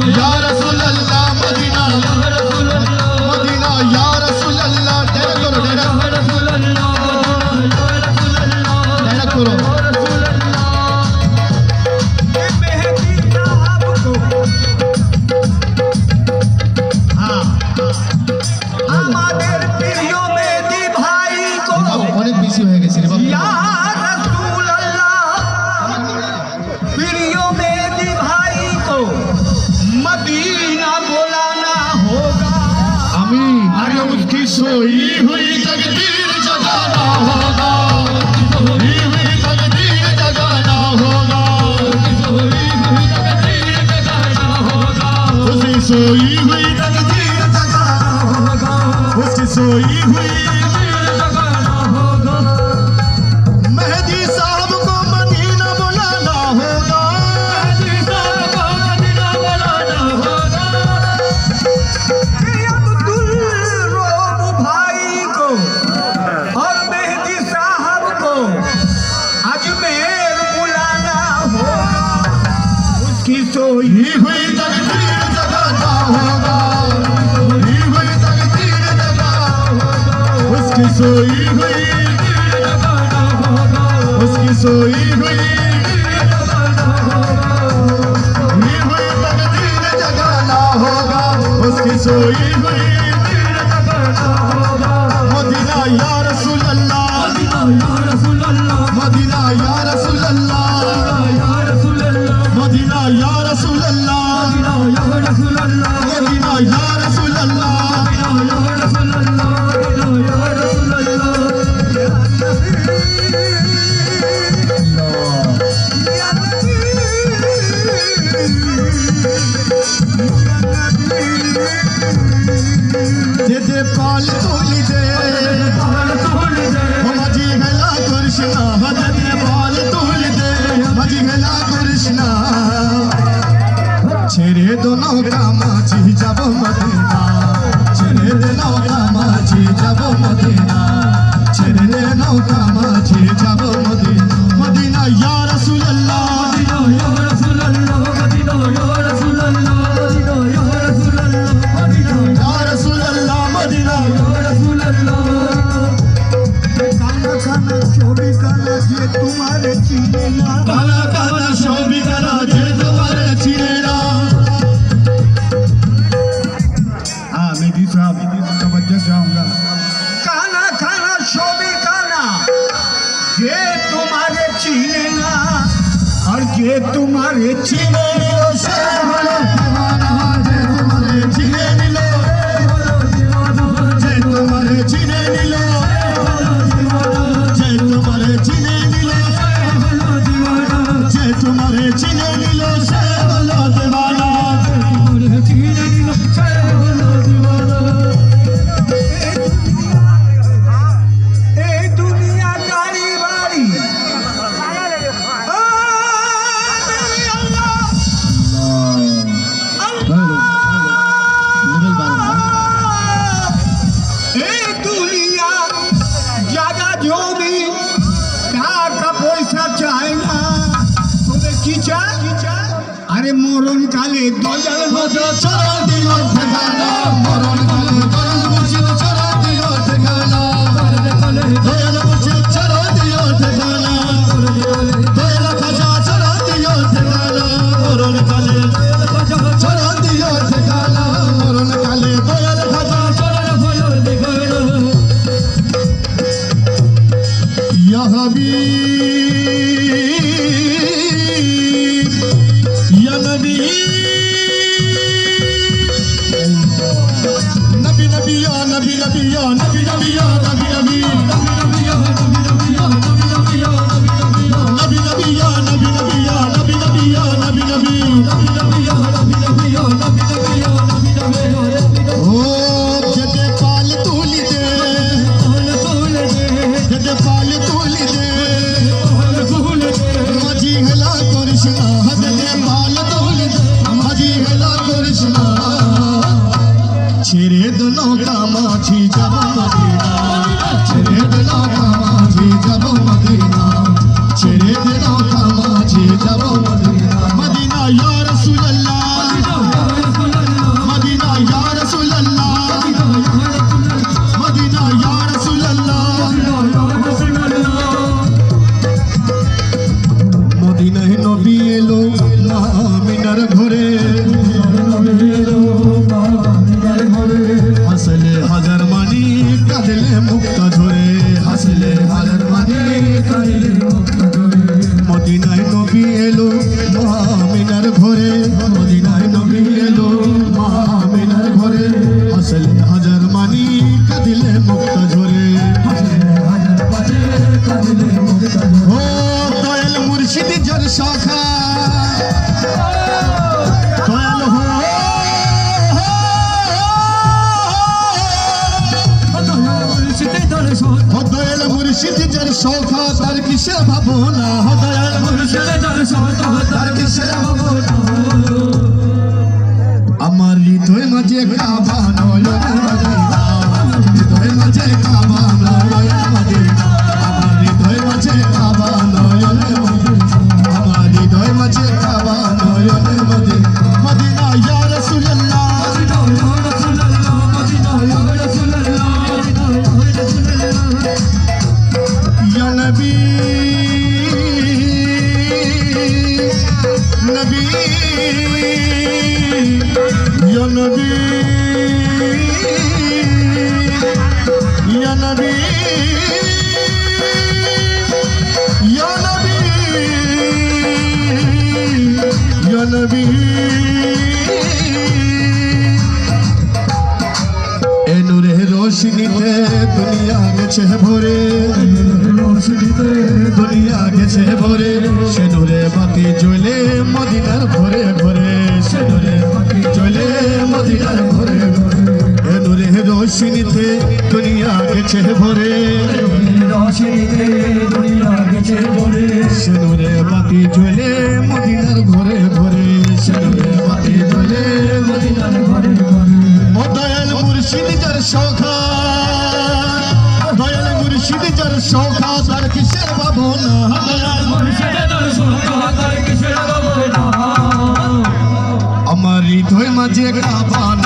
समझा रहा सोई हुई रंगीर जगह होगा उसकी सोई हुई सोई हुई उसकी सोई हुई जगाना होगा उसकी सोई हुई मदीना या रसूल अल्लाह मदीना या रसूल अल्लाह मदीना या रसूल अल्लाह मदीना या Tomorrow, Tina. মরণ কালে দয়াল মরণ কালে হাজার মানি কাঁদলে মুক্তা ধরে হাসলে হাজার মানি মদিনায় নবী এলো মহামিনার ঘরে, মদিনায় নবী এলো মহামিনার ঘরে। হাসলে হাজার মানি কাঁদলে মুক্তা ধরে হাজার মানি কাঁদলে মুক্তা ধরে ও দয়াল মুর্শিদ জল শাখা সৌখা, তার কিসের ভাবো না দয়াল মানুষের তার কিসের ভাবো আমার হৃদয় মাঝে কাবা নয় নবী। নবী। ইয়া নবী। ইয়া নবী। ইয়া নবী। ইয়া নবী। এ নূরে রোশনীতে দুনিয়া গেছে ভরে দুনিয়া গেছে ভরে। সে নূরে বাতি জ্বলে মদিনার ভরে ভরে সে নূরে বাতি জ্বলে মদিনার ভরে ভরে এ ভরে। রোশনীতে দুনিয়া গেছে ভরে। সে বাতি জ্বলে মদিনার হৃদয় মাঝে কাবা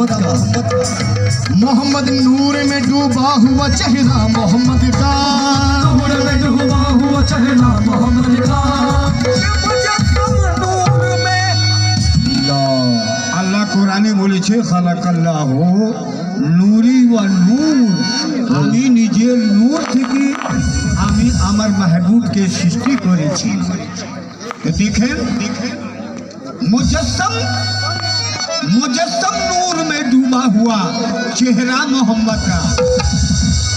محمد کا محمد نور میں ڈوبا ہوا چہرہ محمد کا۔ نور میں ڈوبا ہوا چہرہ محمد کا۔ اللہ بولی چھے خلق اللہ ہو نوری و نور۔ ہمیں نیجے نور আমি নিজের নূর থেকে আমি আমার মাহবুবকে সৃষ্টি چھے دیکھیں۔ مجسم مجسم نور میں ڈوبا ہوا چہرہ محمد کا۔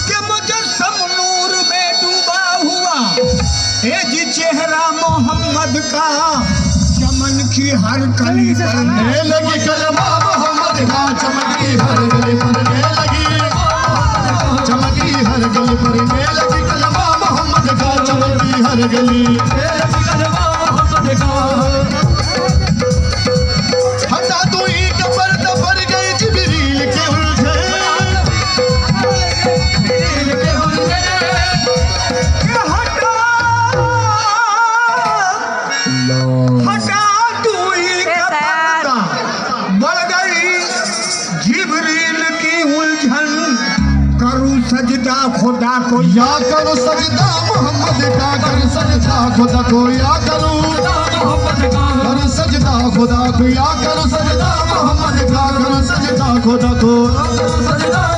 کہ مجسم نور میں ڈوبا ہوا۔ اے جی چہرہ محمد کا۔ چمن کی ہر کلی پر۔ بننے لگی کلمہ محمد کا۔ چمن کی ہر کلی پر۔ بننے لگی چمن کی ہر کلی پر۔ بننے لگی کلمہ محمد کا۔ چمن کی ہر کلی پر جبریل کی الجھن کروں سجدہ خدا کو یا کرو سجدہ محمد کا کر سجدہ خدا کو یا کرو کر سجدہ خدا کو یا کرو سجدہ محمد کا کر سجدہ خدا کو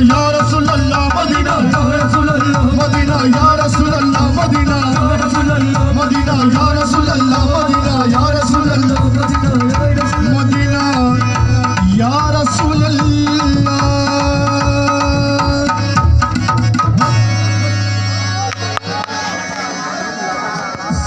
Lord.